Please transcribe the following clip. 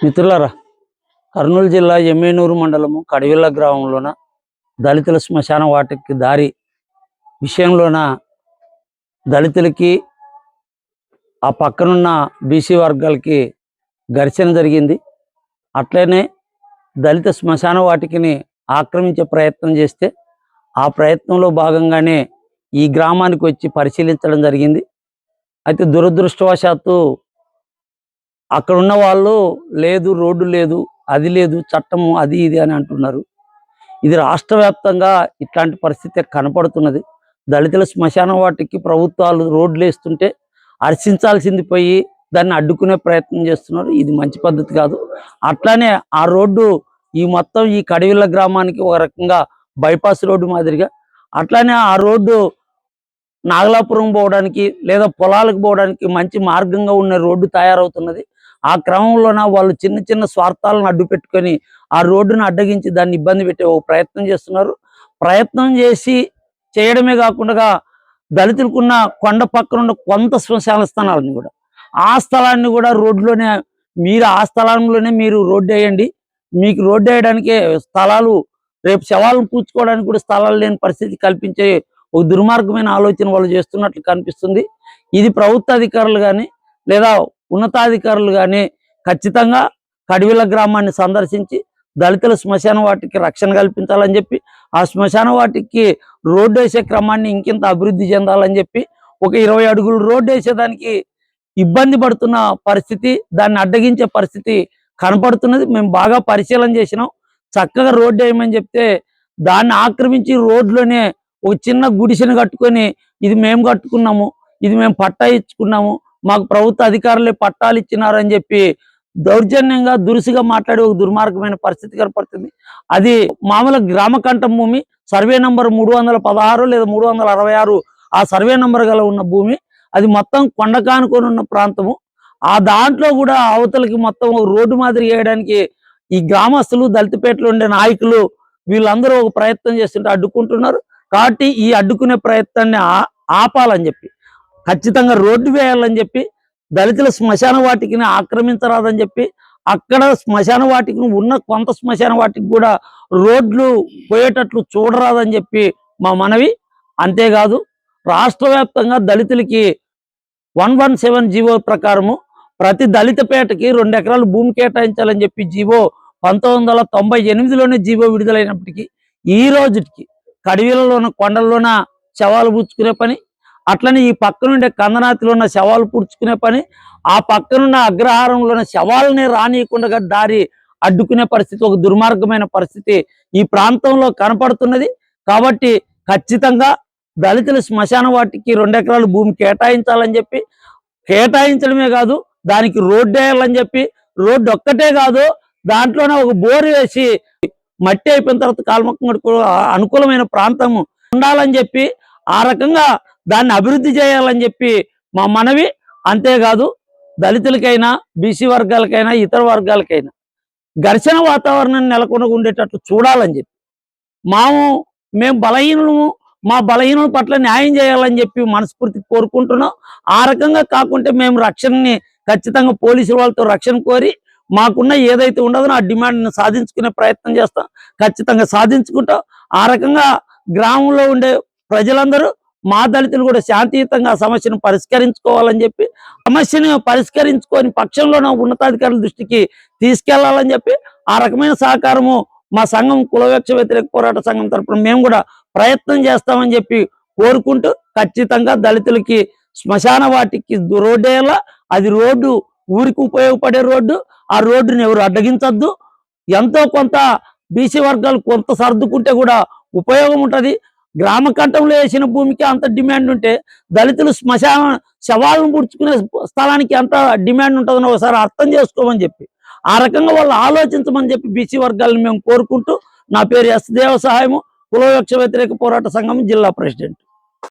మిత్రులారా కర్నూలు జిల్లా ఎమ్మెనూరు మండలము కడివిల్ల గ్రామంలోన దళితుల శ్మశాన వాటికి దారి విషయంలోన దళితులకి ఆ పక్కనున్న బీసీ వర్గాలకి ఘర్షణ జరిగింది. అట్లనే దళిత శ్మశాన వాటికిని ఆక్రమించే ప్రయత్నం చేస్తే ఆ ప్రయత్నంలో భాగంగానే ఈ గ్రామానికి వచ్చి పరిశీలించడం జరిగింది. అయితే దురదృష్టవశాత్తు అక్కడ ఉన్న వాళ్ళు లేదు రోడ్డు లేదు అది లేదు చట్టము అది ఇది అని అంటున్నారు. ఇది రాష్ట్ర వ్యాప్తంగా ఇట్లాంటి పరిస్థితి కనపడుతున్నది. దళితుల శ్మశాన వాటికి ప్రభుత్వాలు రోడ్లు వేస్తుంటే హర్షించాల్సింది పోయి దాన్ని అడ్డుకునే ప్రయత్నం చేస్తున్నారు. ఇది మంచి పద్ధతి కాదు. అట్లానే ఆ రోడ్డు ఈ మొత్తం ఈ కడివిల్ల గ్రామానికి ఒక రకంగా బైపాస్ రోడ్డు మాదిరిగా. అట్లానే ఆ రోడ్డు నాగలాపురం పోవడానికి లేదా పొలాలకు పోవడానికి మంచి మార్గంగా ఉన్న రోడ్డు తయారవుతున్నది. ఆ క్రమంలోన వాళ్ళు చిన్న చిన్న స్వార్థాలను అడ్డు పెట్టుకొని ఆ రోడ్డును అడ్డగించి దాన్ని ఇబ్బంది పెట్టే ఒక ప్రయత్నం చేస్తున్నారు. ప్రయత్నం చేసి చేయడమే కాకుండా దళితులకున్న కొండ పక్కన ఉన్న కొంత శ్మశాన స్థలాన్ని కూడా ఆ స్థలాన్ని కూడా రోడ్లోనే మీరు ఆ స్థలంలోనే మీరు రోడ్డు వేయండి. మీకు రోడ్డు వేయడానికి స్థలాలు రేపు శవాలను కూర్చుకోవడానికి కూడా స్థలాలు లేని పరిస్థితి కల్పించే ఒక దుర్మార్గమైన ఆలోచన వాళ్ళు చేస్తున్నట్లు కనిపిస్తుంది. ఇది ప్రభుత్వ అధికారులు కానీ లేదా ఉన్నతాధికారులు కానీ ఖచ్చితంగా కడివిల గ్రామాన్ని సందర్శించి దళితుల శ్మశాన వాటికి రక్షణ కల్పించాలని చెప్పి ఆ శ్మశాన వాటికి రోడ్డు వేసే క్రమాన్ని ఇంకింత అభివృద్ధి చెందాలని చెప్పి ఒక ఇరవై అడుగులు రోడ్డు వేసేదానికి ఇబ్బంది పడుతున్న పరిస్థితి దాన్ని అడ్డగించే పరిస్థితి కనపడుతున్నది. మేము బాగా పరిశీలన చేసినాం. చక్కగా రోడ్డు వేయమని చెప్తే దాన్ని ఆక్రమించి రోడ్లోనే ఒక చిన్న గుడిసెను కట్టుకొని ఇది మేము కట్టుకున్నాము ఇది మేము పట్టా ఇచ్చుకున్నాము మాకు ప్రభుత్వ అధికారులే పట్టాలు ఇచ్చినారని చెప్పి దౌర్జన్యంగా దురుసుగా మాట్లాడే ఒక దుర్మార్గమైన పరిస్థితి కనపడుతుంది. అది మామూలు గ్రామ కంఠం భూమి సర్వే నంబర్ మూడు వందల పదహారు లేదా మూడు వందల అరవై ఆరు ఆ సర్వే నంబర్ గల ఉన్న భూమి అది మొత్తం కొండకానుకొని ఉన్న ప్రాంతము. ఆ దాంట్లో కూడా అవతలకి మొత్తం ఒక రోడ్డు మాదిరి వేయడానికి ఈ గ్రామస్తులు దళితపేటలో ఉండే నాయకులు వీళ్ళందరూ ఒక ప్రయత్నం చేస్తుంటే అడ్డుకుంటున్నారు. కాబట్టి ఈ అడ్డుకునే ప్రయత్నాన్ని ఆ- ఆపాలని చెప్పి ఖచ్చితంగా రోడ్డు వేయాలని చెప్పి దళితుల శ్మశాన వాటికిని ఆక్రమించరాదని చెప్పి అక్కడ శ్మశాన వాటికి ఉన్న కొంత శ్మశాన వాటికి కూడా రోడ్లు పోయేటట్లు చూడరాదని చెప్పి మా మనవి. అంతేకాదు రాష్ట్ర వ్యాప్తంగా దళితులకి వన్ వన్ సెవెన్ జీవో ప్రకారము ప్రతి దళిత పేటకి రెండు ఎకరాలు భూమి కేటాయించాలని చెప్పి జీవో పంతొమ్మిది వందల తొంభై ఎనిమిదిలోనే జీవో విడుదలైనప్పటికీ ఈ రోజుకి కడివీలలోన కొండల్లోన శవాలు పుచ్చుకునే పని అట్లనే ఈ పక్కనుండే కందనాతిలో ఉన్న శవాలు పుడుచుకునే పని ఆ పక్కనున్న అగ్రహారంలో ఉన్న శవాలని రానియకుండా దారి అడ్డుకునే పరిస్థితి ఒక దుర్మార్గమైన పరిస్థితి ఈ ప్రాంతంలో కనపడుతున్నది. కాబట్టి ఖచ్చితంగా దళితుల శ్మశాన వాటికి రెండు ఎకరాలు భూమి కేటాయించాలని చెప్పి కేటాయించడమే కాదు దానికి రోడ్డు వేయాలని చెప్పి రోడ్డు ఒక్కటే కాదు దాంట్లోనే ఒక బోరు వేసి మట్టి అయిపోయిన తర్వాత కాల్మక్కం అనుకూలమైన ప్రాంతము ఉండాలని చెప్పి ఆ రకంగా దాన్ని అభివృద్ధి చేయాలని చెప్పి మా మనవి. అంతేకాదు దళితులకైనా బీసీ వర్గాలకైనా ఇతర వర్గాలకైనా ఘర్షణ వాతావరణాన్ని నెలకొనగా ఉండేటట్లు చూడాలని చెప్పి. మాము మేము బలహీనము మా బలహీనుల పట్ల న్యాయం చేయాలని చెప్పి మనస్ఫూర్తి కోరుకుంటున్నాం. ఆ రకంగా కాకుంటే మేము రక్షణని ఖచ్చితంగా పోలీసుల వాళ్ళతో రక్షణ కోరి మాకున్న ఏదైతే ఉండదో ఆ డిమాండ్ని సాధించుకునే ప్రయత్నం చేస్తాం. ఖచ్చితంగా సాధించుకుంటాం. ఆ రకంగా గ్రామంలో ఉండే ప్రజలందరూ మా దళితులు కూడా శాంతియుతంగా సమస్యను పరిష్కరించుకోవాలని చెప్పి సమస్యను పరిష్కరించుకొని పక్షంలోనే ఉన్నతాధికారుల దృష్టికి తీసుకెళ్ళాలని చెప్పి ఆ రకమైన సహకారము మా సంఘం కులవేక్ష వ్యతిరేక పోరాట సంఘం తరపున మేము కూడా ప్రయత్నం చేస్తామని చెప్పి కోరుకుంటూ ఖచ్చితంగా దళితులకి శ్మశాన వాటికి రోడ్డేలా అది రోడ్డు ఊరికి ఉపయోగపడే రోడ్డు ఆ రోడ్డుని ఎవరు అడ్డగించద్దు. ఎంతో కొంత బీసీ వర్గాలు కొంత సర్దుకుంటే కూడా ఉపయోగం ఉంటుంది. గ్రామ కంఠంలో వేసిన భూమికి అంత డిమాండ్ ఉంటే దళితులు శ్మశాన శవాలను పుడుచుకునే స్థలానికి అంత డిమాండ్ ఉంటుందని ఒకసారి అర్థం చేసుకోమని చెప్పి ఆ రకంగా వాళ్ళు ఆలోచించమని చెప్పి బీసీ వర్గాలను మేము కోరుకుంటూ నా పేరు ఎస్ దేవ సహాయము కులవృక్ష వ్యతిరేక పోరాట సంఘం జిల్లా ప్రెసిడెంట్.